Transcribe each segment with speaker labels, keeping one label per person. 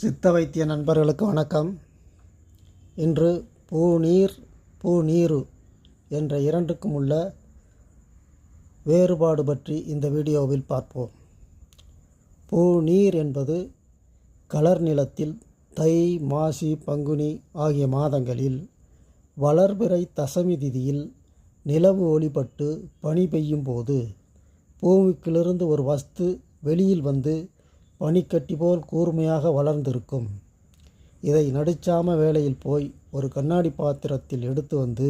Speaker 1: சித்த வைத்திய நண்பர்களுக்கு வணக்கம். இன்று பு நீர் பூ நீரு என்ற இரண்டுக்கும் உள்ள வேறுபாடு பற்றி இந்த வீடியோவில் பார்ப்போம். பூ நீர் என்பது கலர் நிலத்தில் தை மாசி பங்குனி ஆகிய மாதங்களில் வளர்பிறை தசமி திதியில் நிலவு ஒளிபட்டு பனி பெய்யும் போது பூமிக்கிலிருந்து ஒரு வஸ்து வெளியில் வந்து பனிக்கட்டி போல் கூர்மையாக வளர்ந்திருக்கும். இதை நடுச்சாம வேளையில் போய் ஒரு கண்ணாடி பாத்திரத்தில் எடுத்து வந்து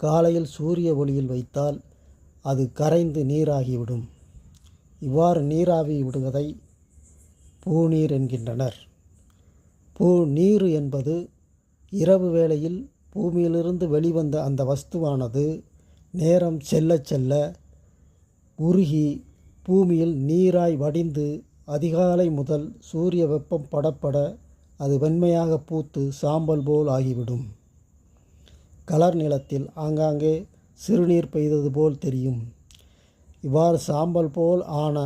Speaker 1: காலையில் சூரிய ஒளியில் வைத்தால் அது கரைந்து நீராகிவிடும். இவ்வாறு நீராவி விடுவதை பூநீர் என்கின்றனர். பூ நீர் என்பது இரவு வேளையில் பூமியிலிருந்து வெளிவந்த அந்த வஸ்துவானது நேரம் செல்ல செல்ல உருகி பூமியில் நீராய் வடிந்து அதிகாலை முதல் சூரிய வெப்பம் படப்பட அது வெண்மையாக பூத்து சாம்பல் போல் ஆகிவிடும். கலர் நிலத்தில் ஆங்காங்கே சிறுநீர் பெய்தது போல் தெரியும். இவ்வாறு சாம்பல் போல் ஆன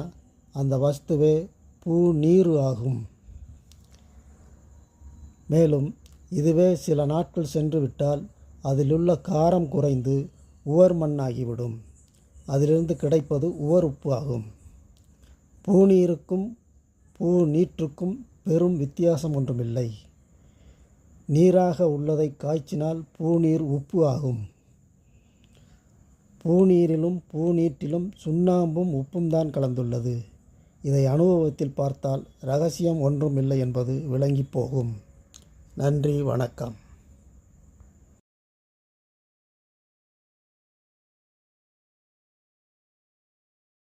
Speaker 1: அந்த வஸ்துவே பூ நீரு ஆகும். மேலும் இதுவே சில நாட்கள் சென்று விட்டால் அதிலுள்ள காரம் குறைந்து உவர் மண்ணாகிவிடும். அதிலிருந்து கிடைப்பது உவர் உப்பு ஆகும். பூநீருக்கும் பூ நீற்றுக்கும் பெரும் வித்தியாசம் ஒன்றுமில்லை. நீராக உள்ளதை காய்ச்சினால் பூநீர் உப்பு ஆகும். பூநீரிலும் பூநீற்றிலும் சுண்ணாம்பும் உப்பும் தான் கலந்துள்ளது. இதை அனுபவத்தில் பார்த்தால் ரகசியம் ஒன்றும் இல்லை என்பது விளங்கி போகும். நன்றி வணக்கம்.